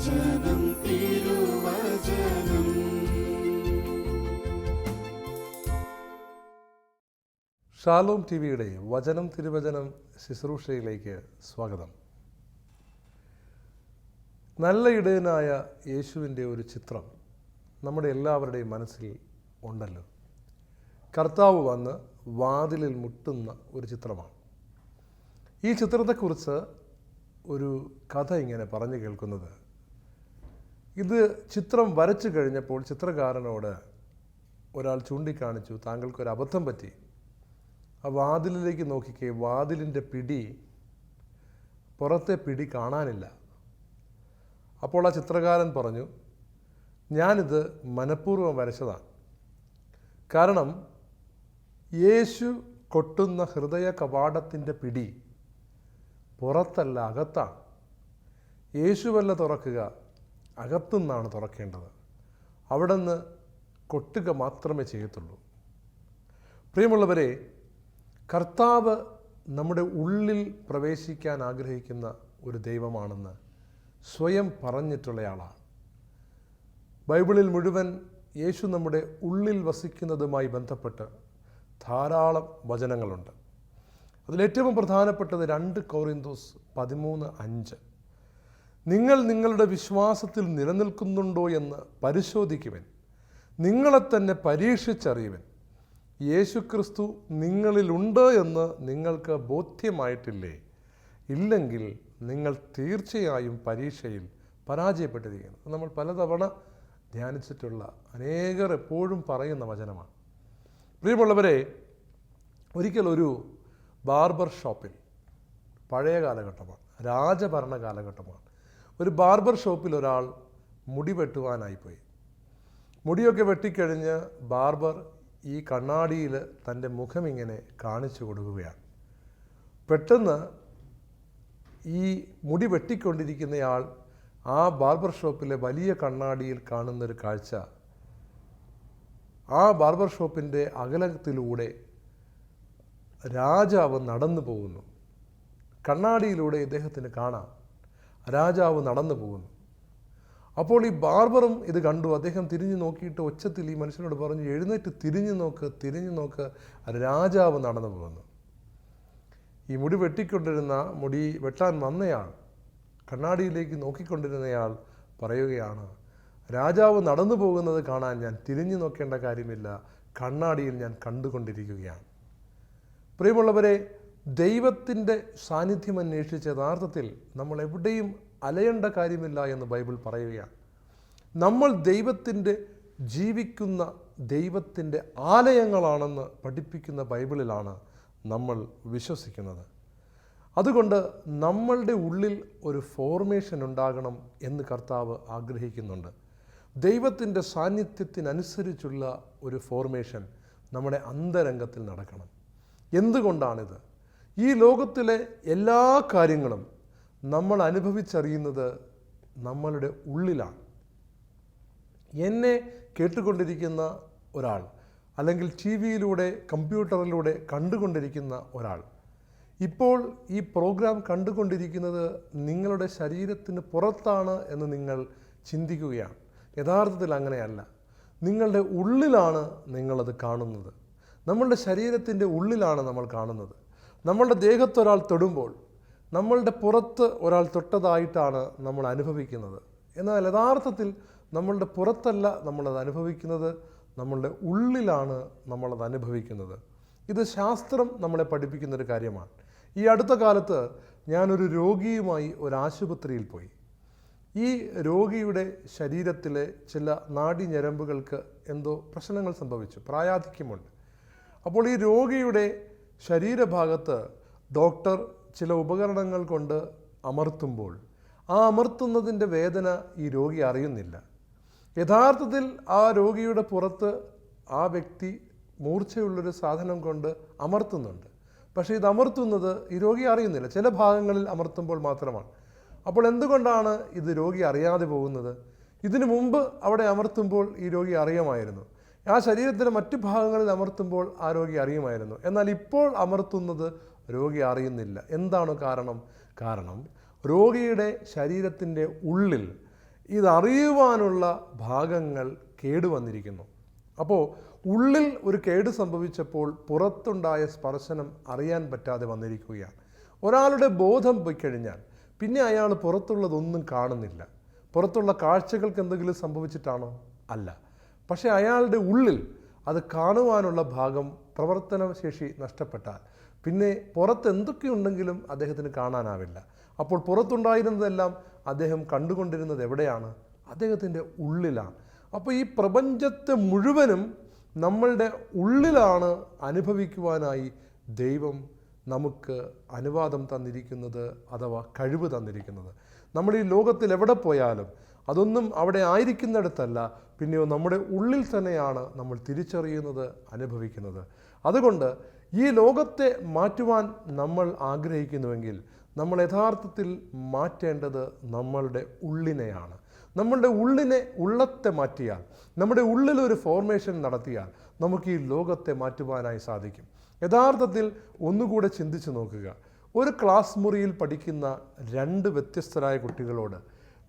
വചനം തിരുവചനം. Shalom T വിയുടെ വചനം തിരുവചനം ശുശ്രൂഷയിലേക്ക് സ്വാഗതം. നല്ല ഇടയനായ യേശുവിന്റെ ഒരു ചിത്രം നമ്മുടെ എല്ലാവരുടെയും മനസ്സിൽ ഉണ്ടല്ലോ. കർത്താവ് വന്ന് വാതിലിൽ മുട്ടുന്ന ഒരു ചിത്രമാണ്. ഈ ചിത്രത്തെക്കുറിച്ച് ഒരു കഥ ഇങ്ങനെ പറഞ്ഞു കേൾക്കുന്നത്. ഇത് ചിത്രം വരച്ചു കഴിഞ്ഞപ്പോൾ ചിത്രകാരനോട് ഒരാൾ ചൂണ്ടിക്കാണിച്ചു താങ്കൾക്കൊരു അബദ്ധം പറ്റി. ആ വാതിലിലേക്ക് നോക്കിക്കേ വാതിലിന്റെ പിടി പുറത്തെ പിടി കാണാനില്ല. അപ്പോൾ ആ ചിത്രകാരൻ പറഞ്ഞു ഞാനിത് മനഃപൂർവം വരച്ചതാണ്. കാരണം യേശു കൊട്ടുന്ന ഹൃദയ കവാടത്തിന്റെ പിടി പുറത്തല്ല അകത്താണ്. യേശുവല്ല തുറക്കുക അകത്തുനിന്നാണ് തുറക്കേണ്ടത്. അവിടെ നിന്ന് കൊട്ടുക മാത്രമേ ചെയ്യത്തുള്ളൂ. പ്രിയമുള്ളവരെ കർത്താവ് നമ്മുടെ ഉള്ളിൽ പ്രവേശിക്കാൻ ആഗ്രഹിക്കുന്ന ഒരു ദൈവമാണെന്ന് സ്വയം പറഞ്ഞിട്ടുള്ളയാളാണ് ബൈബിളിൽ മുഴുവൻ യേശു നമ്മുടെ ഉള്ളിൽ വസിക്കുന്നതുമായി ബന്ധപ്പെട്ട് ധാരാളം വചനങ്ങളുണ്ട്. അതിലേറ്റവും പ്രധാനപ്പെട്ടത് രണ്ട് കോറിന്തോസ് പതിമൂന്ന് അഞ്ച്. നിങ്ങൾ നിങ്ങളുടെ വിശ്വാസത്തിൽ നിലനിൽക്കുന്നുണ്ടോ എന്ന് പരിശോധിക്കുവൻ. നിങ്ങളെ തന്നെ പരീക്ഷിച്ചറിയുവൻ. യേശുക്രിസ്തു നിങ്ങളിലുണ്ട് എന്ന് നിങ്ങൾക്ക് ബോധ്യമായിട്ടില്ലേ? ഇല്ലെങ്കിൽ നിങ്ങൾ തീർച്ചയായും പരീക്ഷയിൽ പരാജയപ്പെട്ടിരിക്കുന്നു. നമ്മൾ പലതവണ ധ്യാനിച്ചിട്ടുള്ള അനേകർ എപ്പോഴും പറയുന്ന വചനമാണ്. പ്രിയമുള്ളവരെ ഒരിക്കൽ ഒരു ബാർബർ ഷോപ്പിൽ പഴയ കാലഘട്ടമാണ് രാജഭരണ കാലഘട്ടമാണ്. ഒരു ബാർബർ ഷോപ്പിൽ ഒരാൾ മുടി വെട്ടുവാനായിപ്പോയി. മുടിയൊക്കെ വെട്ടിക്കഴിഞ്ഞ് ബാർബർ ഈ കണ്ണാടിയിൽ തന്റെ മുഖം ഇങ്ങനെ കാണിച്ചു കൊടുക്കുകയാണ്. പെട്ടെന്ന് ഈ മുടി വെട്ടിക്കൊണ്ടിരിക്കുന്നയാൾ ആ ബാർബർ ഷോപ്പിലെ വലിയ കണ്ണാടിയിൽ കാണുന്നൊരു കാഴ്ച. ആ ബാർബർ ഷോപ്പിന്റെ അകലത്തിലൂടെ രാജാവ് നടന്നു പോകുന്നു. കണ്ണാടിയിലൂടെ ഇദ്ദേഹത്തിന് കാണാം. രാജാവ് നടന്നു പോകുന്നു. അപ്പോൾ ഈ ബാർബറും ഇത് കണ്ടു. അദ്ദേഹം തിരിഞ്ഞു നോക്കിയിട്ട് ഒച്ചത്തിൽ ഈ മനുഷ്യനോട് പറഞ്ഞു എഴുന്നേറ്റ് തിരിഞ്ഞു നോക്ക് തിരിഞ്ഞു നോക്ക്. രാജാവ് നടന്നു പോകുന്നു. ഈ മുടി വെട്ടിക്കൊണ്ടിരുന്ന മുടി വെട്ടാൻ വന്നയാൾ കണ്ണാടിയിലേക്ക് നോക്കിക്കൊണ്ടിരുന്നയാൾ പറയുകയാണ് രാജാവ് നടന്നു പോകുന്നത് കാണാൻ ഞാൻ തിരിഞ്ഞു നോക്കേണ്ട കാര്യമില്ല. കണ്ണാടിയിൽ ഞാൻ കണ്ടുകൊണ്ടിരിക്കുകയാണ്. പ്രിയമുള്ളവരെ ദൈവത്തിന്റെ സാന്നിധ്യം അന്വേഷിച്ച യഥാർത്ഥത്തിൽ നമ്മൾ എവിടെയും അലയേണ്ട കാര്യമില്ല എന്ന് ബൈബിൾ പറയുകയാണ്. നമ്മൾ ദൈവത്തിന്റെ ജീവിക്കുന്ന ദൈവത്തിന്റെ ആലയങ്ങളാണെന്ന് പഠിപ്പിക്കുന്ന ബൈബിളിലാണ് നമ്മൾ വിശ്വസിക്കുന്നത്. അതുകൊണ്ട് നമ്മളുടെ ഉള്ളിൽ ഒരു ഫോർമേഷൻ ഉണ്ടാകണം എന്ന് കർത്താവ് ആഗ്രഹിക്കുന്നുണ്ട്. ദൈവത്തിന്റെ സാന്നിധ്യത്തിനനുസരിച്ചുള്ള ഒരു ഫോർമേഷൻ നമ്മുടെ അന്തരംഗത്തിൽ നടക്കണം. എന്തുകൊണ്ടാണിത്? ഈ ലോകത്തിലെ എല്ലാ കാര്യങ്ങളും നമ്മൾ അനുഭവിച്ചറിയുന്നത് നമ്മളുടെ ഉള്ളിലാണ്. എന്നെ കേട്ടുകൊണ്ടിരിക്കുന്ന ഒരാൾ അല്ലെങ്കിൽ ടി വിയിലൂടെ കമ്പ്യൂട്ടറിലൂടെ കണ്ടുകൊണ്ടിരിക്കുന്ന ഒരാൾ. ഇപ്പോൾ ഈ പ്രോഗ്രാം കണ്ടുകൊണ്ടിരിക്കുന്നത് നിങ്ങളുടെ ശരീരത്തിന് പുറത്താണ് എന്ന് നിങ്ങൾ ചിന്തിക്കുകയാണ്. യഥാർത്ഥത്തിൽ അങ്ങനെയല്ല. നിങ്ങളുടെ ഉള്ളിലാണ് നിങ്ങളത് കാണുന്നത്. നമ്മളുടെ ശരീരത്തിന്റെ ഉള്ളിലാണ് നമ്മൾ കാണുന്നത്. നമ്മളുടെ ദേഹത്ത് ഒരാൾ തൊടുമ്പോൾ നമ്മളുടെ പുറത്ത് ഒരാൾ തൊട്ടതായിട്ടാണ് നമ്മൾ അനുഭവിക്കുന്നത്. എന്നാൽ യഥാർത്ഥത്തിൽ നമ്മളുടെ പുറത്തല്ല നമ്മളത് അനുഭവിക്കുന്നത് നമ്മളുടെ ഉള്ളിലാണ് നമ്മളത് അനുഭവിക്കുന്നത്. ഇത് ശാസ്ത്രം നമ്മളെ പഠിപ്പിക്കുന്ന ഒരു കാര്യമാണ്. ഈ അടുത്ത കാലത്ത് ഞാനൊരു രോഗിയുമായി ഒരു ആശുപത്രിയിൽ പോയി. ഈ രോഗിയുടെ ശരീരത്തിലെ ചില നാഡിഞരമ്പുകൾക്ക് എന്തോ പ്രശ്നങ്ങൾ സംഭവിച്ചു പ്രായാധിക്യമുണ്ട്. അപ്പോൾ ഈ രോഗിയുടെ ശരീരഭാഗത്ത് ഡോക്ടർ ചില ഉപകരണങ്ങൾ കൊണ്ട് അമർത്തുമ്പോൾ ആ അമർത്തുന്നതിന്റെ വേദന ഈ രോഗി അറിയുന്നില്ല. യഥാർത്ഥത്തിൽ ആ രോഗിയുടെ പുറത്ത് ആ വ്യക്തി മൂർച്ചയുള്ളൊരു സാധനം കൊണ്ട് അമർത്തുന്നുണ്ട്. പക്ഷേ ഇത് അമർത്തുന്നത് ഈ രോഗി അറിയുന്നില്ല. ചില ഭാഗങ്ങളിൽ അമർത്തുമ്പോൾ മാത്രമാണ്. അപ്പോൾ എന്തുകൊണ്ടാണ് ഇത് രോഗി അറിയാതെ പോകുന്നത്? ഇതിനു മുമ്പ് അവിടെ അമർത്തുമ്പോൾ ഈ രോഗി അറിയാമായിരുന്നു. ആ ശരീരത്തിന്റെ മറ്റു ഭാഗങ്ങളിൽ അമർത്തുമ്പോൾ ആ രോഗി അറിയുമായിരുന്നു. എന്നാൽ ഇപ്പോൾ അമർത്തുന്നത് രോഗി അറിയുന്നില്ല. എന്താണ് കാരണം? കാരണം രോഗിയുടെ ശരീരത്തിന്റെ ഉള്ളിൽ ഇതറിയുവാനുള്ള ഭാഗങ്ങൾ കേടുവന്നിരിക്കുന്നു അപ്പോൾ ഉള്ളിൽ ഒരു കേട് സംഭവിച്ചപ്പോൾ പുറത്തുണ്ടായ സ്പർശനം അറിയാൻ പറ്റാതെ വന്നിരിക്കുകയാണ്. ഒരാളുടെ ബോധം പോയി കഴിഞ്ഞാൽ പിന്നെ അയാൾ പുറത്തുള്ളതൊന്നും കാണുന്നില്ല. പുറത്തുള്ള കാഴ്ചകൾക്ക് എന്തെങ്കിലും സംഭവിച്ചിട്ടാണോ? അല്ല. പക്ഷേ അയാളുടെ ഉള്ളിൽ അത് കാണുവാനുള്ള ഭാഗം പ്രവർത്തനശേഷി നഷ്ടപ്പെട്ടാൽ. പിന്നെ പുറത്ത് എന്തൊക്കെയുണ്ടെങ്കിലും അദ്ദേഹത്തിന് കാണാനാവില്ല. അപ്പോൾ പുറത്തുണ്ടായിരുന്നതെല്ലാം അദ്ദേഹം കണ്ടുകൊണ്ടിരുന്നത് എവിടെയാണ്? അദ്ദേഹത്തിന്റെ ഉള്ളിലാണ്. അപ്പോൾ ഈ പ്രപഞ്ചത്തെ മുഴുവനും നമ്മളുടെ ഉള്ളിലാണ് അനുഭവിക്കുവാനായി ദൈവം നമുക്ക് അനുവാദം തന്നിരിക്കുന്നത് അഥവാ കഴിവ് തന്നിരിക്കുന്നത്. നമ്മൾ ഈ ലോകത്തിൽ എവിടെ പോയാലും അതൊന്നും അവിടെ ആയിരിക്കുന്നിടത്തല്ല പിന്നെയോ നമ്മുടെ ഉള്ളിൽ തന്നെയാണ് നമ്മൾ തിരിച്ചറിയുന്നത് അനുഭവിക്കുന്നത്. അതുകൊണ്ട് ഈ ലോകത്തെ മാറ്റുവാൻ നമ്മൾ ആഗ്രഹിക്കുന്നുവെങ്കിൽ നമ്മൾ യഥാർത്ഥത്തിൽ മാറ്റേണ്ടത് നമ്മളുടെ ഉള്ളിനെയാണ്. നമ്മളുടെ ഉള്ളിനെ ഉള്ളത്തെ മാറ്റിയാൽ നമ്മുടെ ഉള്ളിലൊരു ഫോർമേഷൻ നടത്തിയാൽ നമുക്ക് ഈ ലോകത്തെ മാറ്റുവാനായി സാധിക്കും. യഥാർത്ഥത്തിൽ ഒന്നുകൂടെ ചിന്തിച്ചു നോക്കുക. ഒരു ക്ലാസ് മുറിയിൽ പഠിക്കുന്ന രണ്ട് വ്യത്യസ്തരായ കുട്ടികളോട്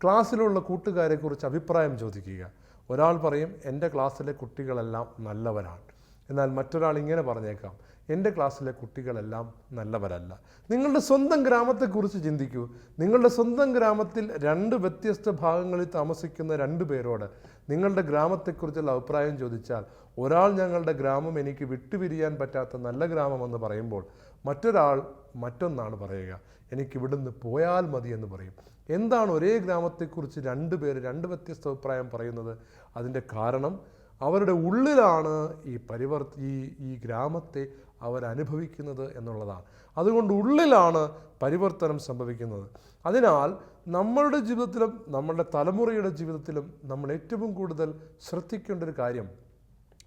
ക്ലാസ്സിലുള്ള കൂട്ടുകാരെക്കുറിച്ച് അഭിപ്രായം ചോദിക്കുക. ഒരാൾ പറയും എന്റെ ക്ലാസ്സിലെ കുട്ടികളെല്ലാം നല്ലവരാണ്. എന്നാൽ മറ്റൊരാൾ ഇങ്ങനെ പറഞ്ഞേക്കാം എന്റെ ക്ലാസ്സിലെ കുട്ടികളെല്ലാം നല്ലവരല്ല. നിങ്ങളുടെ സ്വന്തം ഗ്രാമത്തെക്കുറിച്ച് ചിന്തിക്കൂ. നിങ്ങളുടെ സ്വന്തം ഗ്രാമത്തിൽ രണ്ട് വ്യത്യസ്ത ഭാഗങ്ങളിൽ താമസിക്കുന്ന രണ്ട് പേരോട് നിങ്ങളുടെ ഗ്രാമത്തെക്കുറിച്ചുള്ള അഭിപ്രായം ചോദിച്ചാൽ ഒരാൾ ഞങ്ങളുടെ ഗ്രാമം എനിക്ക് വിട്ടുപിരിയാൻ പറ്റാത്ത നല്ല ഗ്രാമമെന്ന് പറയുമ്പോൾ മറ്റൊരാൾ മറ്റൊന്നാണ് പറയുക എനിക്ക് ഇവിടുന്ന് പോയാൽ മതി എന്ന് പറയും. എന്താണ് ഒരേ ഗ്രാമത്തെക്കുറിച്ച് രണ്ട് പേര് രണ്ട് വ്യത്യസ്ത അഭിപ്രായം പറയുന്നത്? അതിന്റെ കാരണം അവരുടെ ഉള്ളിലാണ് ഈ പരിവർത്തി ഈ ഈ ഗ്രാമത്തെ അവരനുഭവിക്കുന്നത് എന്നുള്ളതാണ്. അതുകൊണ്ട് ഉള്ളിലാണ് പരിവർത്തനം സംഭവിക്കുന്നത്. അതിനാൽ നമ്മളുടെ ജീവിതത്തിലും നമ്മളുടെ തലമുറയുടെ ജീവിതത്തിലും നമ്മൾ ഏറ്റവും കൂടുതൽ ശ്രദ്ധിക്കേണ്ട ഒരു കാര്യം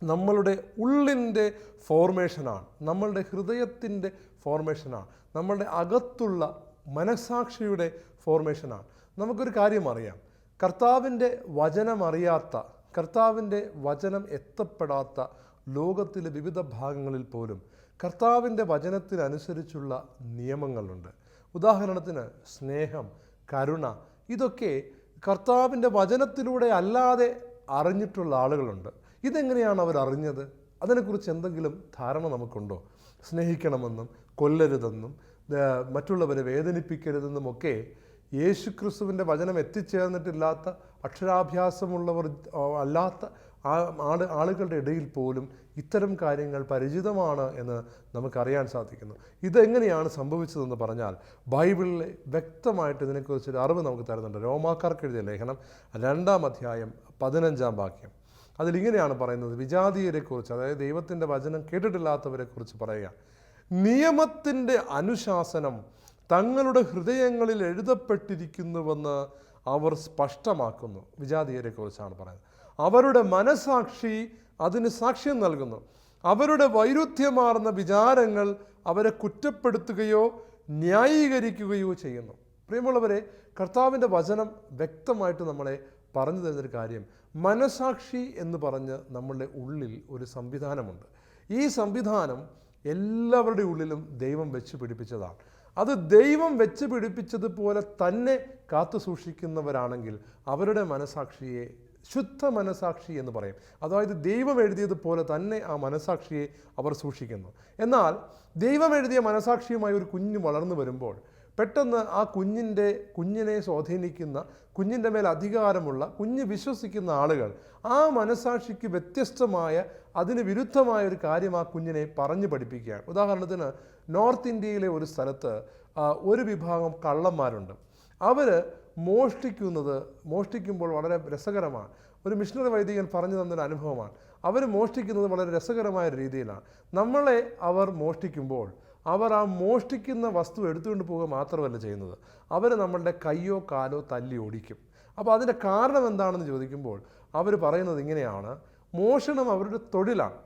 നമ്മളുടെ ഉള്ളിന്റെ ഫോർമേഷനാണ് നമ്മളുടെ ഹൃദയത്തിന്റെ ഫോർമേഷനാണ് നമ്മളുടെ അകത്തുള്ള മനസാക്ഷിയുടെ ഫോർമേഷനാണ് നമുക്കൊരു കാര്യം അറിയാം. കർത്താവിന്റെ വചനം അറിയാത്ത കർത്താവിന്റെ വചനം എത്തപ്പെടാത്ത ലോകത്തിലെ വിവിധ ഭാഗങ്ങളിൽ പോലും കർത്താവിന്റെ വചനത്തിനനുസരിച്ചുള്ള നിയമങ്ങളുണ്ട്. ഉദാഹരണത്തിന് സ്നേഹം കരുണ ഇതൊക്കെ കർത്താവിന്റെ വചനത്തിലൂടെ അല്ലാതെ അറിഞ്ഞിട്ടുള്ള ആളുകളുണ്ട്. ഇതെങ്ങനെയാണ് അവർ അറിഞ്ഞത്? അതിനെക്കുറിച്ച് എന്തെങ്കിലും ധാരണ നമുക്കുണ്ടോ? സ്നേഹിക്കണമെന്നും കൊല്ലരുതെന്നും മറ്റുള്ളവരെ വേദനിപ്പിക്കരുതെന്നുമൊക്കെ യേശു ക്രിസ്തുവിന്റെ വചനം എത്തിച്ചേർന്നിട്ടില്ലാത്ത അക്ഷരാഭ്യാസമുള്ളവർ അല്ലാത്ത ആൾ ആളുകളുടെ ഇടയിൽ പോലും ഇത്തരം കാര്യങ്ങൾ പരിചിതമാണ് എന്ന് നമുക്കറിയാൻ സാധിക്കുന്നു. ഇതെങ്ങനെയാണ് സംഭവിച്ചതെന്ന് പറഞ്ഞാൽ ബൈബിളിൽ വ്യക്തമായിട്ട് ഇതിനെക്കുറിച്ചൊരു അറിവ് നമുക്ക് തരുന്നുണ്ട്. രോമാക്കാർക്ക് എഴുതിയ ലേഖനം രണ്ടാം അധ്യായം പതിനഞ്ചാം വാക്യം. അതിലിങ്ങനെയാണ് പറയുന്നത്. വിജാതീയരെക്കുറിച്ച് അതായത് ദൈവത്തിന്റെ വചനം കേട്ടിട്ടില്ലാത്തവരെക്കുറിച്ച് പറയുക. നിയമത്തിന്റെ അനുശാസനം തങ്ങളുടെ ഹൃദയങ്ങളിൽ എഴുതപ്പെട്ടിരിക്കുന്നുവെന്ന് അവർ സ്പഷ്ടമാക്കുന്നു. വിജാതീയരെക്കുറിച്ചാണ് പറയുന്നത്. അവരുടെ മനസാക്ഷി അതിന് സാക്ഷ്യം നൽകുന്നു. അവരുടെ വൈരുദ്ധ്യമാർന്ന വിചാരങ്ങൾ അവരെ കുറ്റപ്പെടുത്തുകയോ ന്യായീകരിക്കുകയോ ചെയ്യുന്നു. പ്രിയമുള്ളവരെ കർത്താവിന്റെ വചനം വ്യക്തമായിട്ട് നമ്മളെ പറഞ്ഞു തരുന്നൊരു കാര്യം മനസാക്ഷി എന്ന് പറഞ്ഞ് നമ്മളുടെ ഉള്ളിൽ ഒരു സംവിധാനമുണ്ട്. ഈ സംവിധാനം എല്ലാവരുടെ ഉള്ളിലും ദൈവം വെച്ച് പിടിപ്പിച്ചതാണ്. അത് ദൈവം വെച്ച് പിടിപ്പിച്ചതുപോലെ തന്നെ കാത്തു സൂക്ഷിക്കുന്നവരാണെങ്കിൽ അവരുടെ മനസാക്ഷിയെ ശുദ്ധ മനസാക്ഷി എന്ന് പറയും. അതായത് ദൈവം എഴുതിയതുപോലെ തന്നെ ആ മനസാക്ഷിയെ അവർ സൂക്ഷിക്കുന്നു. എന്നാൽ ദൈവം എഴുതിയ മനസാക്ഷിയുമായി ഒരു കുഞ്ഞ് വളർന്നു വരുമ്പോൾ പെട്ടെന്ന് ആ കുഞ്ഞിന്റെ കുഞ്ഞിനെ സ്വാധീനിക്കുന്ന കുഞ്ഞിന്റെ മേൽ അധികാരമുള്ള കുഞ്ഞ് വിശ്വസിക്കുന്ന ആളുകൾ ആ മനസാക്ഷിക്ക് വ്യത്യസ്തമായ അതിന് വിരുദ്ധമായ ഒരു കാര്യം ആ കുഞ്ഞിനെ പറഞ്ഞു പഠിപ്പിക്കുകയാണ്. ഉദാഹരണത്തിന് നോർത്ത് ഇന്ത്യയിലെ ഒരു സ്ഥലത്ത് ഒരു വിഭാഗം കള്ളന്മാരുണ്ട്. അവർ മോഷ്ടിക്കുന്നത് മോഷ്ടിക്കുമ്പോൾ വളരെ രസകരമാണ്. ഒരു മിഷണറി വൈദികൻ പറഞ്ഞു തന്നൊരു അനുഭവമാണ്. അവർ മോഷ്ടിക്കുന്നത് വളരെ രസകരമായ രീതിയിലാണ്. നമ്മളെ അവർ മോഷ്ടിക്കുമ്പോൾ അവർ ആ മോഷ്ടിക്കുന്ന വസ്തു എടുത്തുകൊണ്ട് പോവുക മാത്രമല്ല ചെയ്യുന്നത്. അവർ നമ്മളുടെ കയ്യോ കാലോ തല്ലി ഓടിക്കും. അപ്പോൾ അതിന്റെ കാരണം എന്താണെന്ന് ചോദിക്കുമ്പോൾ അവർ പറയുന്നത് ഇങ്ങനെയാണ്. മോഷണം അവരുടെ തൊഴിലാണ്.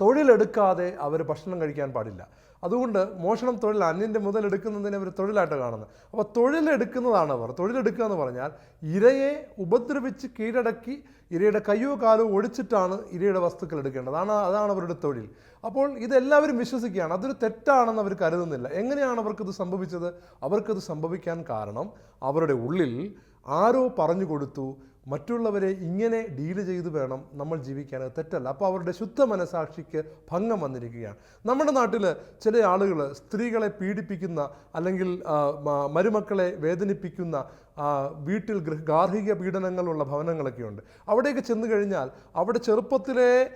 തൊഴിലെടുക്കാതെ അവർ ഭക്ഷണം കഴിക്കാൻ പാടില്ല. അതുകൊണ്ട് മോഷണം തൊഴിൽ അന്യന്റെ മുതൽ എടുക്കുന്നതിനെ അവർ തൊഴിലായിട്ട് കാണുന്നത് അപ്പോൾ തൊഴിലെടുക്കുന്നതാണ് അവർ. തൊഴിലെടുക്കുക എന്ന് പറഞ്ഞാൽ ഇരയെ ഉപദ്രവിച്ച് കീഴടക്കി ഇരയുടെ കയ്യോ കാലോ ഒടിച്ചിട്ടാണ് ഇരയുടെ വസ്തുക്കൾ എടുക്കേണ്ടത്. അതാണ് അതാണ് അവരുടെ തൊഴിൽ. അപ്പോൾ ഇതെല്ലാവരും വിശ്വസിക്കുകയാണ്. അതൊരു തെറ്റാണെന്ന് അവർ കരുതുന്നില്ല. എങ്ങനെയാണ് അവർക്കിത് സംഭവിച്ചത്? അവർക്കിത് സംഭവിക്കാൻ കാരണം അവരുടെ ഉള്ളിൽ ആരോ പറഞ്ഞു കൊടുത്തു മറ്റുള്ളവരെ ഇങ്ങനെ ഡീൽ ചെയ്ത് വേണം നമ്മൾ ജീവിക്കാൻ അത് തെറ്റല്ല. അപ്പോൾ അവരുടെ ശുദ്ധ മനസാക്ഷിക്ക് ഭംഗം വന്നിരിക്കുകയാണ്. നമ്മുടെ നാട്ടിൽ ചില ആളുകൾ സ്ത്രീകളെ പീഡിപ്പിക്കുന്ന അല്ലെങ്കിൽ മരുമക്കളെ വേദനിപ്പിക്കുന്ന വീട്ടിൽ ഗാർഹിക പീഡനങ്ങളുള്ള ഭവനങ്ങളൊക്കെയുണ്ട്. അവിടേക്ക് ചെന്ന് കഴിഞ്ഞാൽ അവിടെ ചെറുപ്പത്തിലെ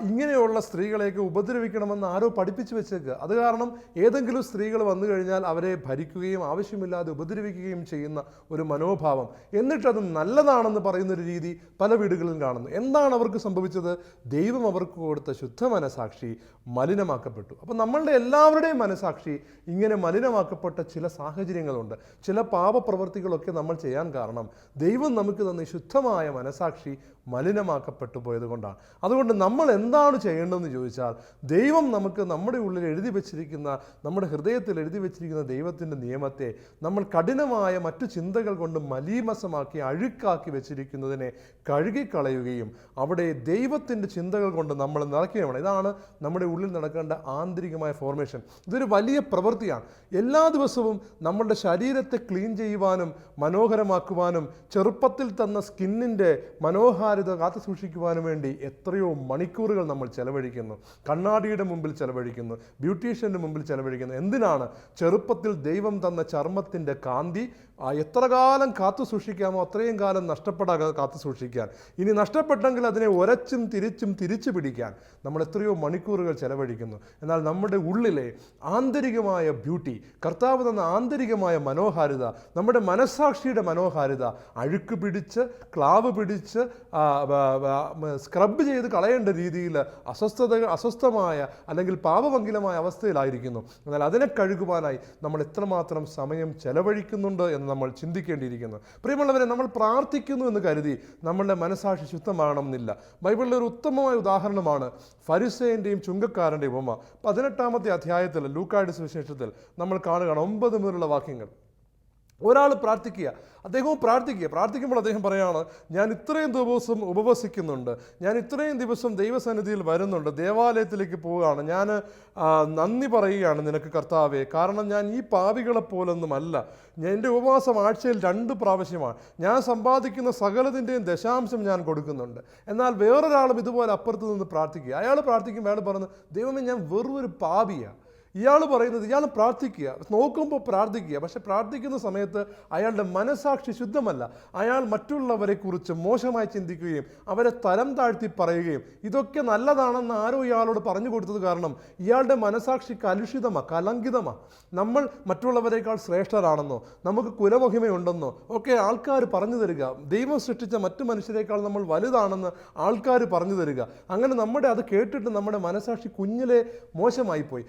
ഇങ്ങനെയുള്ള സ്ത്രീകളെയൊക്കെ ഉപദ്രവിക്കണമെന്ന് ആരോ പഠിപ്പിച്ചു വെച്ചേക്ക്. അത് കാരണം ഏതെങ്കിലും സ്ത്രീകൾ വന്നു കഴിഞ്ഞാൽ അവരെ ഭരിക്കുകയും ആവശ്യമില്ലാതെ ഉപദ്രവിക്കുകയും ചെയ്യുന്ന ഒരു മനോഭാവം. എന്നിട്ടത് നല്ലതാണെന്ന് പറയുന്ന ഒരു രീതി പല വീടുകളിലും കാണുന്നു. എന്താണ് അവർക്ക് സംഭവിച്ചത്? ദൈവം അവർക്ക് കൊടുത്ത ശുദ്ധ മനസാക്ഷി മലിനമാക്കപ്പെട്ടു. അപ്പം നമ്മളുടെ എല്ലാവരുടെയും മനസാക്ഷി ഇങ്ങനെ മലിനമാക്കപ്പെട്ട ചില സാഹചര്യങ്ങളുണ്ട്. ചില പാപപ്രവൃത്തികളൊക്കെ നമ്മൾ ചെയ്യാൻ കാരണം. ദൈവം നമുക്ക് തന്ന ശുദ്ധമായ മനസാക്ഷി മലിനമാക്കപ്പെട്ടു പോയത് കൊണ്ടാണ് അതുകൊണ്ട് നമ്മൾ എന്താണ് ചെയ്യേണ്ടതെന്ന് ചോദിച്ചാൽ ദൈവം നമുക്ക് നമ്മുടെ ഉള്ളിൽ എഴുതി വെച്ചിരിക്കുന്ന നമ്മുടെ ഹൃദയത്തിൽ എഴുതി വെച്ചിരിക്കുന്ന ദൈവത്തിന്റെ നിയമത്തെ നമ്മൾ കഠിനമായ മറ്റു ചിന്തകൾ കൊണ്ട് മലീമസമാക്കി അഴുക്കാക്കി വെച്ചിരിക്കുന്നതിനെ കഴുകിക്കളയുകയും അവിടെ ദൈവത്തിന്റെ ചിന്തകൾ കൊണ്ട് നമ്മൾ നിറയ്ക്കുകയാണ് ഇതാണ് നമ്മുടെ ഉള്ളിൽ നടക്കേണ്ട ആന്തരികമായ ഫോർമേഷൻ ഇതൊരു വലിയ പ്രവൃത്തിയാണ്. എല്ലാ ദിവസവും നമ്മളുടെ ശരീരത്തെ ക്ലീൻ ചെയ്യുവാനും മനോഹരമാക്കുവാനും ചെറുപ്പത്തിൽ തന്ന സ്കിന്നിന്റെ മനോഹാരിത കാത്തു സൂക്ഷിക്കുവാനും വേണ്ടി എത്രയോ മണിക്കൂറുകൾ നമ്മൾ ചെലവഴിക്കുന്നു. കണ്ണാടിയുടെ മുമ്പിൽ ചെലവഴിക്കുന്നു ബ്യൂട്ടീഷ്യന്റെ മുമ്പിൽ ചെലവഴിക്കുന്നു. എന്തിനാണ്? ചെറുപ്പത്തിൽ ദൈവം തന്ന ചർമ്മത്തിന്റെ കാന്തി എത്ര കാലം കാത്തു സൂക്ഷിക്കാമോ അത്രയും കാലം നഷ്ടപ്പെടാതെ കാത്തു സൂക്ഷിക്കാൻ. ഇനി നഷ്ടപ്പെട്ടെങ്കിൽ അതിനെ ഉരച്ചും തിരിച്ചും തിരിച്ചു പിടിക്കാൻ നമ്മൾ എത്രയോ മണിക്കൂറുകൾ ചെലവഴിക്കുന്നു. എന്നാൽ നമ്മുടെ ഉള്ളിലെ ആന്തരികമായ ബ്യൂട്ടി കർത്താവ് തന്ന ആന്തരികമായ മനോഹാരിത നമ്മുടെ മനസ്സാക്ഷിയുടെ മനോഹാരിത അഴുക്ക് പിടിച്ച് ക്ലാവ് പിടിച്ച് സ്ക്രബ് ചെയ്ത് കളയേണ്ട രീതിയിൽ അസ്വസ്ഥത അസ്വസ്ഥമായ അല്ലെങ്കിൽ പാപമംഗിലമായ അവസ്ഥയിലായിരിക്കുന്നു. എന്നാൽ അതിനെ കഴുകുവാനായി നമ്മൾ എത്രമാത്രം സമയം ചെലവഴിക്കുന്നുണ്ട് എന്ന് നമ്മൾ ചിന്തിക്കേണ്ടിയിരിക്കുന്നു. പ്രിയമുള്ളവരെ നമ്മൾ പ്രാർത്ഥിക്കുന്നു എന്ന് കരുതി നമ്മളുടെ മനസാക്ഷി ശുദ്ധമാകണം എന്നില്ല ബൈബിളിലെ ഒരു ഉത്തമമായ ഉദാഹരണമാണ് ഫരിസേന്റെയും ചുങ്കക്കാരന്റെയും ഉപമ. പതിനെട്ടാമത്തെ അധ്യായത്തിൽ ലൂക്കായുടെ സുവിശേഷത്തിൽ നമ്മൾ കാണുകയാണ് ഒമ്പത് മുതലുള്ള വാക്യങ്ങൾ. ഒരാൾ പ്രാർത്ഥിക്കുക. അദ്ദേഹവും പ്രാർത്ഥിക്കുക. പ്രാർത്ഥിക്കുമ്പോൾ അദ്ദേഹം പറയാണ് ഞാൻ ഇത്രയും ദിവസം ഉപവസിക്കുന്നുണ്ട്. ഞാൻ ഇത്രയും ദിവസം ദൈവസന്നിധിയിൽ വരുന്നുണ്ട്. ദേവാലയത്തിലേക്ക് പോവുകയാണ്. ഞാൻ നന്ദി പറയുകയാണ് നിനക്ക് കർത്താവെ. കാരണം ഞാൻ ഈ പാവികളെപ്പോലൊന്നുമല്ല എന്റെ ഉപവാസം ആഴ്ചയിൽ രണ്ട് പ്രാവശ്യമാണ്. ഞാൻ സമ്പാദിക്കുന്ന സകലതിന്റെയും ദശാംശം ഞാൻ കൊടുക്കുന്നുണ്ട്. എന്നാൽ വേറൊരാളും ഇതുപോലെ അപ്പുറത്ത് നിന്ന് പ്രാർത്ഥിക്കുക. അയാൾ പ്രാർത്ഥിക്കുമ്പോൾ അയാൾ പറഞ്ഞു ദൈവമേ ഞാൻ വെറും ഒരു പാപിയാണ് ഇയാൾ പറയുന്നത് ഇയാൾ പ്രാർത്ഥിക്കുക നോക്കുമ്പോൾ പ്രാർത്ഥിക്കുക. പക്ഷെ പ്രാർത്ഥിക്കുന്ന സമയത്ത് അയാളുടെ മനസാക്ഷി ശുദ്ധമല്ല. അയാൾ മറ്റുള്ളവരെ കുറിച്ച് മോശമായി ചിന്തിക്കുകയും അവരെ തരം താഴ്ത്തി പറയുകയും ഇതൊക്കെ നല്ലതാണെന്ന് ആരോ ഇയാളോട് പറഞ്ഞു കൊടുത്തത് കാരണം ഇയാളുടെ മനസാക്ഷി കലുഷിതമാണ് കലങ്കിതമാണ് നമ്മൾ മറ്റുള്ളവരെക്കാൾ ശ്രേഷ്ഠരാണെന്നോ നമുക്ക് കുലമഹിമയുണ്ടെന്നോ ഒക്കെ ആൾക്കാർ പറഞ്ഞു തരിക. ദൈവം സൃഷ്ടിച്ച മറ്റു മനുഷ്യരെക്കാൾ നമ്മൾ വലുതാണെന്ന് ആൾക്കാർ പറഞ്ഞു തരിക. അങ്ങനെ നമ്മുടെ അത് കേട്ടിട്ട് നമ്മുടെ മനസാക്ഷി കുഞ്ഞിലെ മോശമായി പോയി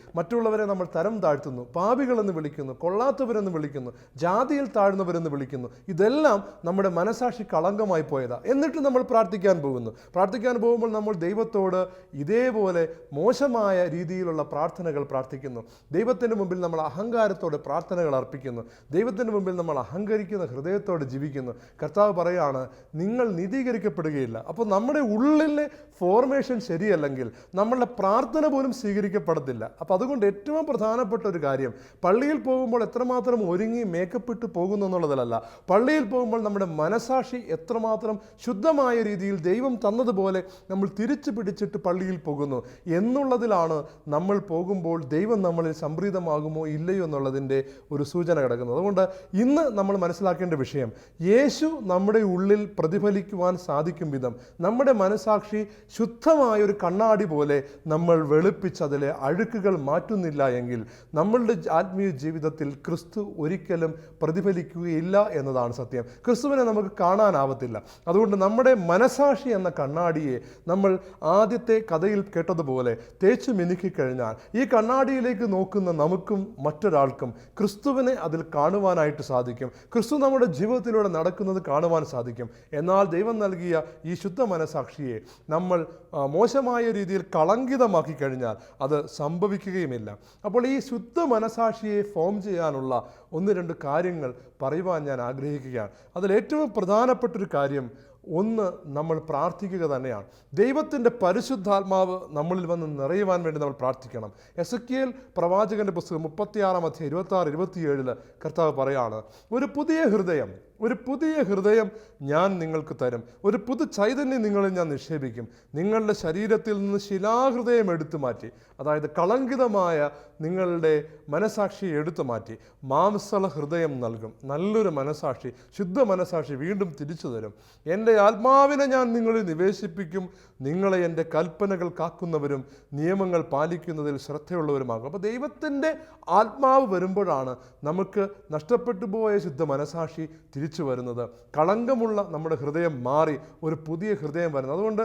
മറ്റുള്ളവരെ നമ്മൾ തരം താഴ്ത്തുന്നു പാപികളെന്ന് വിളിക്കുന്നു കൊള്ളാത്തവരെന്ന് വിളിക്കുന്നു ജാതിയിൽ താഴ്ന്നവരെന്ന് വിളിക്കുന്നു. ഇതെല്ലാം നമ്മുടെ മനസാക്ഷി കളങ്കമായി പോയതാ. എന്നിട്ട് നമ്മൾ പ്രാർത്ഥിക്കാൻ പോകുന്നു. പ്രാർത്ഥിക്കാൻ പോകുമ്പോൾ നമ്മൾ ദൈവത്തോട് ഇതേപോലെ മോശമായ രീതിയിലുള്ള പ്രാർത്ഥനകൾ പ്രാർത്ഥിക്കുന്നു. ദൈവത്തിന്റെ മുമ്പിൽ നമ്മൾ അഹങ്കാരത്തോടെ പ്രാർത്ഥനകൾ അർപ്പിക്കുന്നു. ദൈവത്തിന്റെ മുമ്പിൽ നമ്മൾ അഹങ്കരിക്കുന്ന ഹൃദയത്തോടെ ജീവിക്കുന്നു. കർത്താവ് പറയാണ് നിങ്ങൾ നീതീകരിക്കപ്പെടുകയില്ല. അപ്പോൾ നമ്മുടെ ഉള്ളിലെ ഫോർമേഷൻ ശരിയല്ലെങ്കിൽ നമ്മളുടെ പ്രാർത്ഥന പോലും സ്വീകരിക്കപ്പെടത്തില്ല. അപ്പോൾ അതുകൊണ്ട് ഏറ്റവും പ്രധാനപ്പെട്ട ഒരു കാര്യം. പള്ളിയിൽ പോകുമ്പോൾ എത്രമാത്രം ഒരുങ്ങി മേക്കപ്പ് ഇട്ട് പോകുന്നു എന്നുള്ളതിലല്ല. പള്ളിയിൽ പോകുമ്പോൾ നമ്മുടെ മനസാക്ഷി എത്രമാത്രം ശുദ്ധമായ രീതിയിൽ ദൈവം തന്നതുപോലെ നമ്മൾ തിരിച്ചു പിടിച്ചിട്ട് പള്ളിയിൽ പോകുന്നു. എന്നുള്ളതിലാണ് നമ്മൾ പോകുമ്പോൾ ദൈവം നമ്മളിൽ സംപ്രീതമാകുമോ ഇല്ലയോ എന്നുള്ളതിന്റെ ഒരു സൂചന കിടക്കുന്നത്. അതുകൊണ്ട് ഇന്ന് നമ്മൾ മനസ്സിലാക്കേണ്ട വിഷയം യേശു നമ്മുടെ ഉള്ളിൽ പ്രതിഫലിക്കുവാൻ സാധിക്കും വിധം നമ്മുടെ മനസാക്ഷി ശുദ്ധമായ ഒരു കണ്ണാടി പോലെ നമ്മൾ വെളുപ്പിച്ച് അതിലെ അഴുക്കുകൾ മാറ്റുന്നില്ല എങ്കിൽ നമ്മളുടെ ആത്മീയ ജീവിതത്തിൽ ക്രിസ്തു ഒരിക്കലും പ്രതിഫലിക്കുകയില്ല എന്നതാണ് സത്യം. ക്രിസ്തുവിനെ നമുക്ക് കാണാനാവത്തില്ല. അതുകൊണ്ട് നമ്മുടെ മനസാക്ഷി എന്ന കണ്ണാടിയെ നമ്മൾ ആദ്യത്തെ കഥയിൽ കേട്ടതുപോലെ തേച്ചു മിനുക്കിക്കഴിഞ്ഞാൽ ഈ കണ്ണാടിയിലേക്ക് നോക്കുന്ന നമുക്കും മറ്റൊരാൾക്കും ക്രിസ്തുവിനെ അതിൽ കാണുവാനായിട്ട് സാധിക്കും. ക്രിസ്തു നമ്മുടെ ജീവിതത്തിലൂടെ നടക്കുന്നത് കാണുവാൻ സാധിക്കും. എന്നാൽ ദൈവം നൽകിയ ഈ ശുദ്ധ മനസാക്ഷിയെ നമ്മൾ മോശമായ രീതിയിൽ കളങ്കിതമാക്കി കഴിഞ്ഞാൽ അത് സംഭവിക്കുകയുമില്ല. അപ്പോൾ ഈ ശുദ്ധ മനസാക്ഷിയെ ഫോം ചെയ്യാനുള്ള ഒന്ന് രണ്ട് കാര്യങ്ങൾ പറയുവാൻ ഞാൻ ആഗ്രഹിക്കുകയാണ്. അതിൽ ഏറ്റവും പ്രധാനപ്പെട്ട ഒരു കാര്യം ഒന്ന് നമ്മൾ പ്രാർത്ഥിക്കുക തന്നെയാണ്. ദൈവത്തിന്റെ പരിശുദ്ധാത്മാവ് നമ്മളിൽ വന്ന് നിറയുവാൻ വേണ്ടി നമ്മൾ പ്രാർത്ഥിക്കണം. എസ് കെ എൽ പ്രവാചകന്റെ പുസ്തകം മുപ്പത്തിയാറാം അധ്യായം ഇരുപത്തി ആറ് ഇരുപത്തിയേഴിൽ കർത്താവ് പറയാണ് ഒരു പുതിയ ഹൃദയം ഒരു പുതിയ ഹൃദയം ഞാൻ നിങ്ങൾക്ക് തരും. ഒരു പുതു ചൈതന്യം നിങ്ങളിൽ ഞാൻ നിക്ഷേപിക്കും. നിങ്ങളുടെ ശരീരത്തിൽ നിന്ന് ശിലാഹൃദയം എടുത്തു മാറ്റി അതായത് കളങ്കിതമായ നിങ്ങളുടെ മനസാക്ഷിയെ എടുത്തു മാറ്റി മാംസള ഹൃദയം നൽകും. നല്ലൊരു മനസാക്ഷി ശുദ്ധ മനസാക്ഷി വീണ്ടും തിരിച്ചു തരും. എന്റെ ആത്മാവിനെ ഞാൻ നിങ്ങളിൽ നിവേശിപ്പിക്കും. നിങ്ങളെ എന്റെ കൽപ്പനകൾ കാക്കുന്നവരും നിയമങ്ങൾ പാലിക്കുന്നതിൽ ശ്രദ്ധയുള്ളവരുമാകും. അപ്പോൾ ദൈവത്തിന്റെ ആത്മാവ് വരുമ്പോഴാണ് നമുക്ക് നഷ്ടപ്പെട്ടു പോയ ശുദ്ധ മനസാക്ഷി വരുന്നത്. കളങ്കമുള്ള നമ്മുടെ ഹൃദയം മാറി ഒരു പുതിയ ഹൃദയം വരുന്നത് അതുകൊണ്ട്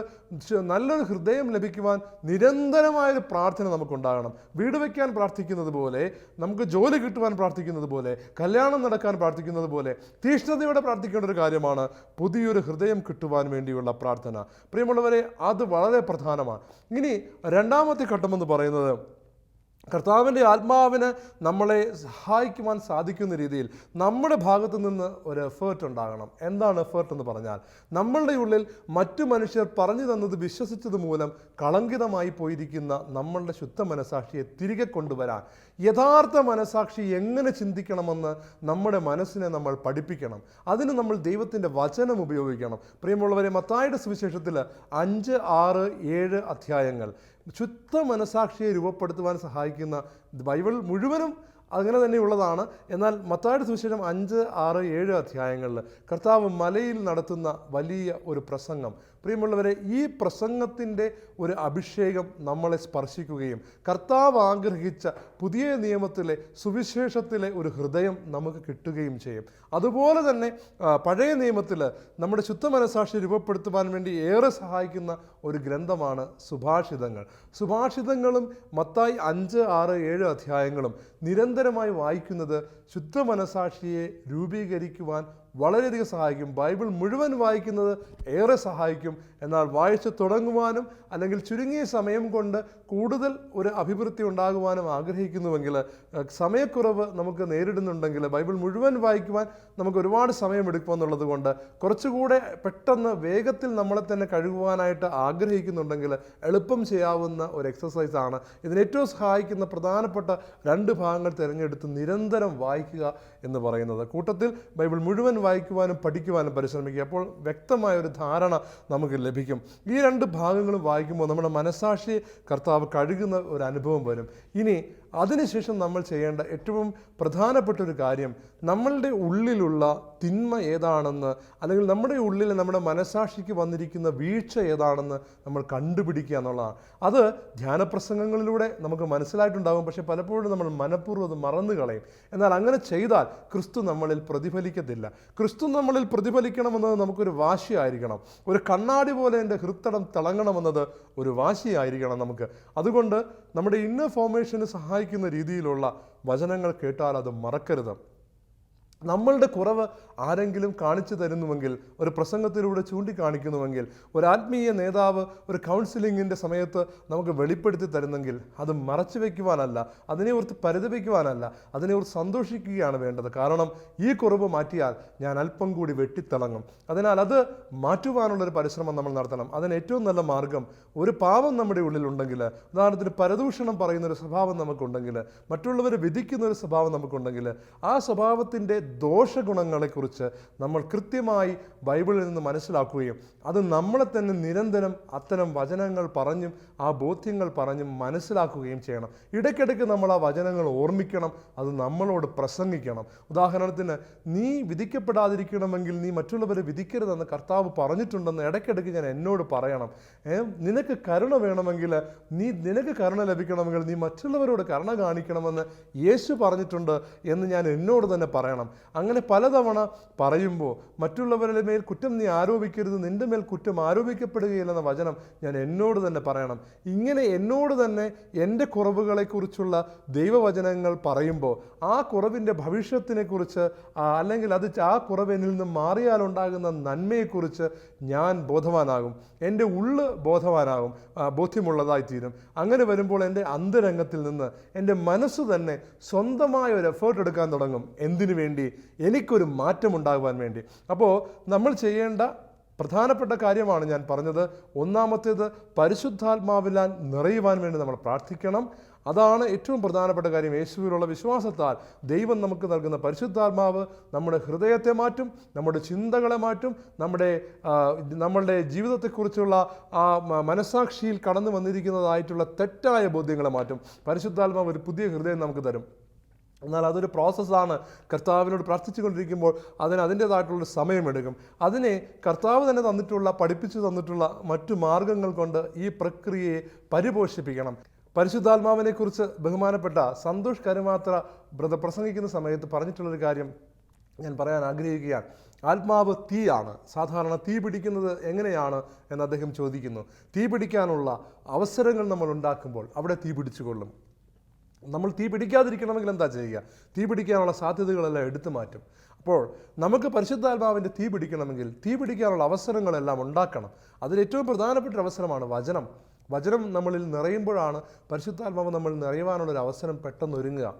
നല്ലൊരു ഹൃദയം ലഭിക്കുവാൻ നിരന്തരമായൊരു പ്രാർത്ഥന നമുക്കുണ്ടാകണം. വീട് വയ്ക്കാൻ പ്രാർത്ഥിക്കുന്നത് പോലെ നമുക്ക് ജോലി കിട്ടുവാൻ പ്രാർത്ഥിക്കുന്നത് പോലെ കല്യാണം നടക്കാൻ പ്രാർത്ഥിക്കുന്നത് പോലെ തീഷ്ണതയോടെ പ്രാർത്ഥിക്കേണ്ട ഒരു കാര്യമാണ് പുതിയൊരു ഹൃദയം കിട്ടുവാൻ വേണ്ടിയുള്ള പ്രാർത്ഥന. പ്രിയമുള്ളവരെ അത് വളരെ പ്രധാനമാണ്. ഇനി രണ്ടാമത്തെ ഘട്ടമെന്ന് പറയുന്നത് കർത്താവിന്റെ ആത്മാവിന് നമ്മളെ സഹായിക്കുവാൻ സാധിക്കുന്ന രീതിയിൽ നമ്മുടെ ഭാഗത്തു നിന്ന് ഒരു എഫേർട്ട് ഉണ്ടാകണം. എന്താണ് എഫേർട്ട് എന്ന് പറഞ്ഞാൽ നമ്മളുടെ ഉള്ളിൽ മറ്റു മനുഷ്യർ പറഞ്ഞു തന്നത് വിശ്വസിച്ചത് മൂലം കളങ്കിതമായി പോയിരിക്കുന്ന നമ്മളുടെ ശുദ്ധ മനസാക്ഷിയെ തിരികെ കൊണ്ടുവരാൻ. യഥാർത്ഥ മനസാക്ഷി എങ്ങനെ ചിന്തിക്കണമെന്ന് നമ്മുടെ മനസ്സിനെ നമ്മൾ പഠിപ്പിക്കണം. അതിന് നമ്മൾ ദൈവത്തിന്റെ വചനം ഉപയോഗിക്കണം. പ്രിയമുള്ളവരെ മത്തായുടെ സുവിശേഷത്തിൽ അഞ്ച് ആറ് ഏഴ് അധ്യായങ്ങൾ ശുദ്ധ മനസാക്ഷിയെ രൂപപ്പെടുത്തുവാൻ സഹായിക്കുന്ന ബൈബിൾ മുഴുവനും അങ്ങനെ തന്നെയുള്ളതാണ് എന്നാൽ മത്തായുടെ സുവിശേഷം അഞ്ച് ആറ് ഏഴ് അധ്യായങ്ങളിൽ കർത്താവ് മലയിൽ നടത്തുന്ന വലിയ ഒരു പ്രസംഗം. പ്രിയമുള്ളവരെ ഈ പ്രസംഗത്തിന്റെ ഒരു അഭിഷേകം നമ്മളെ സ്പർശിക്കുകയും കർത്താവ് ആഗ്രഹിച്ച പുതിയ നിയമത്തിലെ സുവിശേഷത്തിലെ ഒരു ഹൃദയം നമുക്ക് കിട്ടുകയും ചെയ്യും. അതുപോലെ തന്നെ പഴയ നിയമത്തിൽ നമ്മുടെ ശുദ്ധ മനസാക്ഷി രൂപപ്പെടുത്തുവാൻ വേണ്ടി ഏറെ സഹായിക്കുന്ന ഒരു ഗ്രന്ഥമാണ് സുഭാഷിതങ്ങൾ. സുഭാഷിതങ്ങളും മത്തായി അഞ്ച് ആറ് ഏഴ് അധ്യായങ്ങളും നിരന്തരമായി വായിക്കുന്നത് ശുദ്ധ മനസാക്ഷിയെ രൂപീകരിക്കുവാൻ വളരെയധികം സഹായിക്കും. ബൈബിൾ മുഴുവൻ വായിക്കുന്നത് ഏറെ സഹായിക്കും. എന്നാൽ വായിച്ച് തുടങ്ങുവാനും അല്ലെങ്കിൽ ചുരുങ്ങിയ സമയം കൊണ്ട് കൂടുതൽ ഒരു അഭിവൃദ്ധി ഉണ്ടാകുവാനും ആഗ്രഹിക്കുന്നുവെങ്കിൽ സമയക്കുറവ് നമുക്ക് നേരിടുന്നുണ്ടെങ്കിൽ ബൈബിൾ മുഴുവൻ വായിക്കുവാൻ നമുക്ക് ഒരുപാട് സമയമെടുക്കുമെന്നുള്ളത് കൊണ്ട് കുറച്ചുകൂടെ പെട്ടെന്ന് വേഗത്തിൽ നമ്മളെ തന്നെ കഴുകുവാനായിട്ട് ആഗ്രഹിക്കുന്നുണ്ടെങ്കിൽ എളുപ്പം ചെയ്യാവുന്ന ഒരു എക്സസൈസ് ആണ്. ഇതിന് ഏറ്റവും സഹായിക്കുന്ന പ്രധാനപ്പെട്ട രണ്ട് ഭാഗങ്ങൾ തിരഞ്ഞെടുത്ത് നിരന്തരം വായിക്കുക എന്ന് പറയുന്നത്. കൂട്ടത്തിൽ ബൈബിൾ മുഴുവൻ വായിക്കുവാനും പഠിക്കുവാനും പരിശ്രമിക്കുക. അപ്പോൾ വ്യക്തമായ ഒരു ധാരണ നമുക്ക് ലഭിക്കും. ഈ രണ്ട് ഭാഗങ്ങളും വായിക്കുമ്പോൾ നമ്മുടെ മനസാക്ഷിയെ കർത്താവ് കഴുകുന്ന ഒരു അനുഭവം വരും. ഇനി അതിനുശേഷം നമ്മൾ ചെയ്യേണ്ട ഏറ്റവും പ്രധാനപ്പെട്ട ഒരു കാര്യം നമ്മളുടെ ഉള്ളിലുള്ള തിന്മ ഏതാണെന്ന് അല്ലെങ്കിൽ നമ്മുടെ ഉള്ളിൽ നമ്മുടെ മനസാക്ഷിക്ക് വന്നിരിക്കുന്ന വീഴ്ച ഏതാണെന്ന് നമ്മൾ കണ്ടുപിടിക്കുക എന്നുള്ളതാണ്. അത് ധ്യാനപ്രസംഗങ്ങളിലൂടെ നമുക്ക് മനസ്സിലായിട്ടുണ്ടാകും പക്ഷേ പലപ്പോഴും നമ്മൾ മനഃപൂർവം അത് മറന്നു കളയും. എന്നാൽ അങ്ങനെ ചെയ്താൽ ക്രിസ്തു നമ്മളിൽ പ്രതിഫലിക്കത്തില്ല. ക്രിസ്തു നമ്മളിൽ പ്രതിഫലിക്കണമെന്നത് നമുക്കൊരു വാശിയായിരിക്കണം. ഒരു കണ്ണാടി പോലെ എന്റെ ഹൃത്തടം തിളങ്ങണമെന്നത് ഒരു വാശിയായിരിക്കണം നമുക്ക്. അതുകൊണ്ട് നമ്മുടെ ഇന്നർ ഫോർമേഷന് സഹായിക്കുന്ന രീതിയിലുള്ള വചനങ്ങൾ കേട്ടാൽ അത് മറക്കരുത്. നമ്മളുടെ കുറവ് ആരെങ്കിലും കാണിച്ചു തരുന്നുവെങ്കിൽ ഒരു പ്രസംഗത്തിലൂടെ ചൂണ്ടിക്കാണിക്കുന്നുവെങ്കിൽ ഒരു ആത്മീയ നേതാവ് ഒരു കൗൺസിലിങ്ങിന്റെ സമയത്ത് നമുക്ക് വെളിപ്പെടുത്തി തരുന്നെങ്കിൽ അത് മറച്ചു വയ്ക്കുവാനല്ല അതിനെ ഓർത്ത് പരിതപിക്കുവാനല്ല അതിനെ ഓർത്ത് സന്തോഷിക്കുകയാണ് വേണ്ടത്. കാരണം ഈ കുറവ് മാറ്റിയാൽ ഞാൻ അല്പം കൂടി വെട്ടിത്തിളങ്ങും. അതിനാൽ അത് മാറ്റുവാനുള്ളൊരു പരിശ്രമം നമ്മൾ നടത്തണം. അതിന് ഏറ്റവും നല്ല മാർഗം ഒരു പാവം നമ്മുടെ ഉള്ളിലുണ്ടെങ്കിൽ ഉദാഹരണത്തിന് പരദൂഷണം പറയുന്ന ഒരു സ്വഭാവം നമുക്കുണ്ടെങ്കിൽ മറ്റുള്ളവരെ വിധിക്കുന്ന ഒരു സ്വഭാവം നമുക്കുണ്ടെങ്കിൽ ആ സ്വഭാവത്തിന്റെ ദോഷഗുണങ്ങളെക്കുറിച്ച് നമ്മൾ കൃത്യമായി ബൈബിളിൽ നിന്ന് മനസ്സിലാക്കുകയും അത് നമ്മളെ തന്നെ നിരന്തരം അത്തരം വചനങ്ങൾ പറഞ്ഞും ആ ബോധ്യങ്ങൾ പറഞ്ഞും മനസ്സിലാക്കുകയും ചെയ്യണം. ഇടയ്ക്കിടയ്ക്ക് നമ്മൾ ആ വചനങ്ങൾ ഓർമ്മിക്കണം അത് നമ്മളോട് പ്രസംഗിക്കണം. ഉദാഹരണത്തിന് നീ വിധിക്കപ്പെടാതിരിക്കണമെങ്കിൽ നീ മറ്റുള്ളവരെ വിധിക്കരുതെന്ന് കർത്താവ് പറഞ്ഞിട്ടുണ്ടെന്ന് ഇടയ്ക്കിടയ്ക്ക് ഞാൻ എന്നോട് പറയണം. നിനക്ക് കരുണ വേണമെങ്കിൽ നീ നിനക്ക് കരുണ ലഭിക്കണമെങ്കിൽ നീ മറ്റുള്ളവരോട് കരുണ കാണിക്കണമെന്ന് യേശു പറഞ്ഞിട്ടുണ്ട് എന്ന് ഞാൻ എന്നോട് തന്നെ പറയണം. അങ്ങനെ പലതവണ പറയുമ്പോൾ മറ്റുള്ളവരുടെ മേൽ കുറ്റം നീ ആരോപിക്കരുത് നിന്റെ മേൽ കുറ്റം ആരോപിക്കപ്പെടുകയില്ലെന്ന വചനം ഞാൻ എന്നോട് തന്നെ പറയണം. ഇങ്ങനെ എന്നോട് തന്നെ എന്റെ കുറവുകളെക്കുറിച്ചുള്ള ദൈവവചനങ്ങൾ പറയുമ്പോൾ ആ കുറവിന്റെ ഭവിഷ്യത്തിനെക്കുറിച്ച് അല്ലെങ്കിൽ അത് ആ കുറവ് നിന്ന് മാറിയാലുണ്ടാകുന്ന നന്മയെക്കുറിച്ച് ഞാൻ ബോധവാനാകും. എന്റെ ഉള്ള് ബോധവാനാകും ബോധ്യമുള്ളതായി തീരും. അങ്ങനെ വരുമ്പോൾ എന്റെ അന്തരംഗത്തിൽ നിന്ന് എന്റെ മനസ്സ് തന്നെ സ്വന്തമായ ഒരു എഫേർട്ട് എടുക്കാൻ തുടങ്ങും. എന്തിനു വേണ്ടി? എനിക്കൊരു മാറ്റമുണ്ടാകുവാൻ വേണ്ടി. അപ്പോൾ നമ്മൾ ചെയ്യേണ്ട പ്രധാനപ്പെട്ട കാര്യമാണ് ഞാൻ പറഞ്ഞത്. ഒന്നാമത്തേത് പരിശുദ്ധാത്മാവിലാൻ നിറയുവാൻ വേണ്ടി നമ്മൾ പ്രാർത്ഥിക്കണം. അതാണ് ഏറ്റവും പ്രധാനപ്പെട്ട കാര്യം. യേശുവിലുള്ള വിശ്വാസത്താൽ ദൈവം നമുക്ക് നൽകുന്ന പരിശുദ്ധാത്മാവ് നമ്മുടെ ഹൃദയത്തെ മാറ്റും നമ്മുടെ ചിന്തകളെ മാറ്റും നമ്മുടെ നമ്മളുടെ ജീവിതത്തെക്കുറിച്ചുള്ള ആ മനസാക്ഷിയിൽ കടന്നു വന്നിരിക്കുന്നതായിട്ടുള്ള തെറ്റായ ബോധ്യങ്ങളെ മാറ്റും. പരിശുദ്ധാത്മാവ് ഒരു പുതിയ ഹൃദയം നമുക്ക് തരും. എന്നാൽ അതൊരു പ്രോസസ്സാണ്. കർത്താവിനോട് പ്രാർത്ഥിച്ചുകൊണ്ടിരിക്കുമ്പോൾ അതിന് അതിന്റേതായിട്ടുള്ള സമയമെടുക്കും. അതിനെ കർത്താവ് തന്നെ തന്നിട്ടുള്ള പഠിപ്പിച്ചു തന്നിട്ടുള്ള മറ്റു മാർഗങ്ങൾ കൊണ്ട് ഈ പ്രക്രിയയെ പരിപോഷിപ്പിക്കണം. പരിശുദ്ധാത്മാവിനെക്കുറിച്ച് ബഹുമാനപ്പെട്ട സന്തോഷ് കരുമാത്ര വ്രത പ്രസംഗിക്കുന്ന സമയത്ത് പറഞ്ഞിട്ടുള്ളൊരു കാര്യം ഞാൻ പറയാൻ ആഗ്രഹിക്കുകയാണ്. ആത്മാവ് തീയാണ്. സാധാരണ തീ പിടിക്കുന്നത് എങ്ങനെയാണ് എന്ന് അദ്ദേഹം ചോദിക്കുന്നു. തീ പിടിക്കാനുള്ള അവസരങ്ങൾ നമ്മൾ ഉണ്ടാക്കുമ്പോൾ അവിടെ തീ പിടിച്ചുകൊള്ളും. നമ്മൾ തീ പിടിക്കാതിരിക്കണമെങ്കിൽ എന്താ ചെയ്യുക? തീ പിടിക്കാനുള്ള സാധ്യതകളെല്ലാം എടുത്തു മാറ്റും. അപ്പോൾ നമുക്ക് പരിശുദ്ധാത്മാവിന്റെ തീ പിടിക്കണമെങ്കിൽ തീ പിടിക്കാനുള്ള അവസരങ്ങളെല്ലാം ഉണ്ടാക്കണം. അതിൽ ഏറ്റവും പ്രധാനപ്പെട്ട അവസരമാണ് വചനം. വചനം നമ്മളിൽ നിറയുമ്പോഴാണ് പരിശുദ്ധാത്മാവ് നമ്മൾ നിറയുവാനുള്ള ഒരു അവസരം പെട്ടെന്ന് ഒരുങ്ങുക.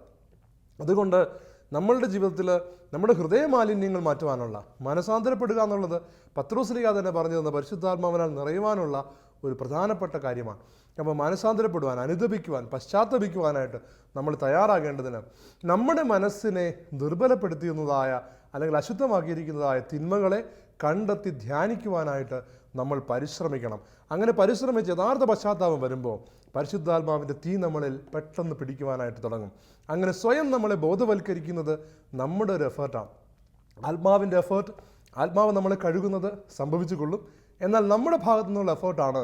അതുകൊണ്ട് നമ്മളുടെ ജീവിതത്തിൽ നമ്മുടെ ഹൃദയ മാലിന്യങ്ങൾ മാറ്റുവാനുള്ള മനസാന്തരപ്പെടുക എന്നുള്ളത് പത്രോസ്ലിക തന്നെ പറഞ്ഞു തന്ന പരിശുദ്ധാത്മാവിനാൽ നിറയുവാനുള്ള ഒരു പ്രധാനപ്പെട്ട കാര്യമാണ്. അപ്പോൾ മനസാന്തരപ്പെടുവാൻ അനുദപിക്കുവാൻ പശ്ചാത്തപിക്കുവാനായിട്ട് നമ്മൾ തയ്യാറാകേണ്ടതിന് നമ്മുടെ മനസ്സിനെ ദുർബലപ്പെടുത്തിയുന്നതായ അല്ലെങ്കിൽ അശുദ്ധമാക്കിയിരിക്കുന്നതായ തിന്മകളെ കണ്ടെത്തി ധ്യാനിക്കുവാനായിട്ട് നമ്മൾ പരിശ്രമിക്കണം. അങ്ങനെ പരിശ്രമിച്ച് യഥാർത്ഥ പശ്ചാത്താപം വരുമ്പോൾ പരിശുദ്ധാത്മാവിന്റെ തീ നമ്മളിൽ പെട്ടെന്ന് പിടിക്കുവാനായിട്ട് തുടങ്ങും. അങ്ങനെ സ്വയം നമ്മളെ ബോധവൽക്കരിക്കുന്നത് നമ്മുടെ ഒരു എഫേർട്ടാണ് ആത്മാവിന്റെ എഫേർട്ട് ആത്മാവ് നമ്മളെ കഴുകുന്നത് സംഭവിച്ചു കൊള്ളും. എന്നാൽ നമ്മുടെ ഭാഗത്തു നിന്നുള്ള എഫേർട്ടാണ്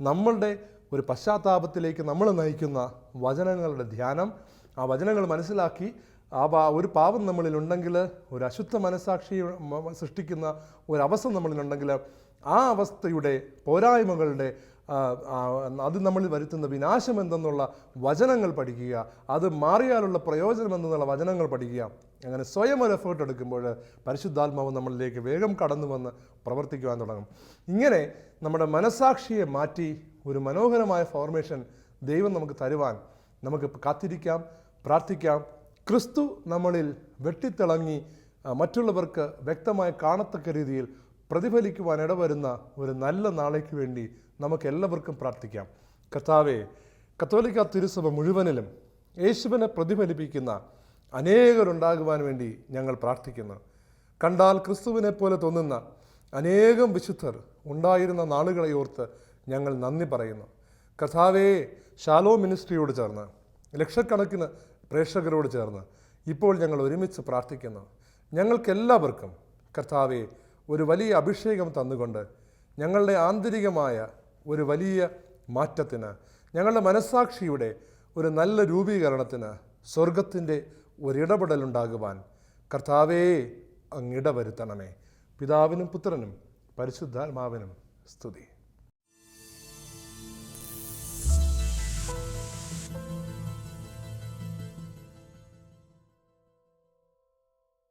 നമ്മളുടെ ഒരു പശ്ചാത്താപത്തിലേക്ക് നമ്മൾ നയിക്കുന്ന വചനങ്ങളുടെ ധ്യാനം. ആ വചനങ്ങൾ മനസ്സിലാക്കി ആ ഒരു പാപം നമ്മളിൽ ഉണ്ടെങ്കിൽ ഒരു അശുദ്ധ മനസാക്ഷി സൃഷ്ടിക്കുന്ന ഒരു നമ്മളിലുണ്ടെങ്കിൽ ആ അവസ്ഥയുടെ പോരായ്മകളുടെ അത് നമ്മൾ വരുത്തുന്ന വിനാശം എന്തെന്നുള്ള വചനങ്ങൾ പഠിക്കുക അത് മാറിയാലുള്ള പ്രയോജനം എന്തെന്നുള്ള വചനങ്ങൾ പഠിക്കുക. അങ്ങനെ സ്വയം ഒരു എഫേർട്ട് എടുക്കുമ്പോൾ പരിശുദ്ധാത്മാവ് നമ്മളിലേക്ക് വേഗം കടന്നു വന്ന് പ്രവർത്തിക്കുവാൻ തുടങ്ങും. ഇങ്ങനെ നമ്മുടെ മനസാക്ഷിയെ മാറ്റി ഒരു മനോഹരമായ ഫോർമേഷൻ ദൈവം നമുക്ക് തരുവാൻ നമുക്ക് കാത്തിരിക്കാം പ്രാർത്ഥിക്കാം. ക്രിസ്തു നമ്മളിൽ വെട്ടിത്തിളങ്ങി മറ്റുള്ളവർക്ക് വ്യക്തമായി കാണത്തക്ക രീതിയിൽ പ്രതിഫലിക്കുവാൻ ഇടവരുന്ന ഒരു നല്ല നാളേക്ക് വേണ്ടി നമുക്ക് എല്ലാവർക്കും പ്രാർത്ഥിക്കാം. കർത്താവെ കത്തോലിക്ക തിരുസഭ മുഴുവനിലും യേശുവിനെ പ്രതിഫലിപ്പിക്കുന്ന അനേകരുണ്ടാകുവാൻ വേണ്ടി ഞങ്ങൾ പ്രാർത്ഥിക്കുന്നു. കണ്ടാൽ ക്രിസ്തുവിനെ പോലെ തോന്നുന്ന അനേകം വിശുദ്ധർ ഉണ്ടായിരുന്ന നാളുകളെ ഓർത്ത് ഞങ്ങൾ നന്ദി പറയുന്നു. കർത്താവേ ഷാലോ മിനിസ്ട്രിയോട് ചേർന്ന് ലക്ഷക്കണക്കിന് പ്രേക്ഷകരോട് ചേർന്ന് ഇപ്പോൾ ഞങ്ങൾ ഒരുമിച്ച് പ്രാർത്ഥിക്കുന്നു. ഞങ്ങൾക്കെല്ലാവർക്കും കർത്താവെ ഒരു വലിയ അഭിഷേകം തന്നുകൊണ്ട് ഞങ്ങളുടെ ആന്തരികമായ ഒരു വലിയ മാറ്റത്തിന് ഞങ്ങളുടെ മനസ്സാക്ഷിയുടെ ഒരു നല്ല രൂപീകരണത്തിന് സ്വർഗത്തിന്റെ ഒരിടപെടലുണ്ടാകുവാൻ കർത്താവേ അങ്ങിട വരുത്തണമേ പിതാവിനും പുത്രനും പരിശുദ്ധാത്മാവിനും സ്തുതി.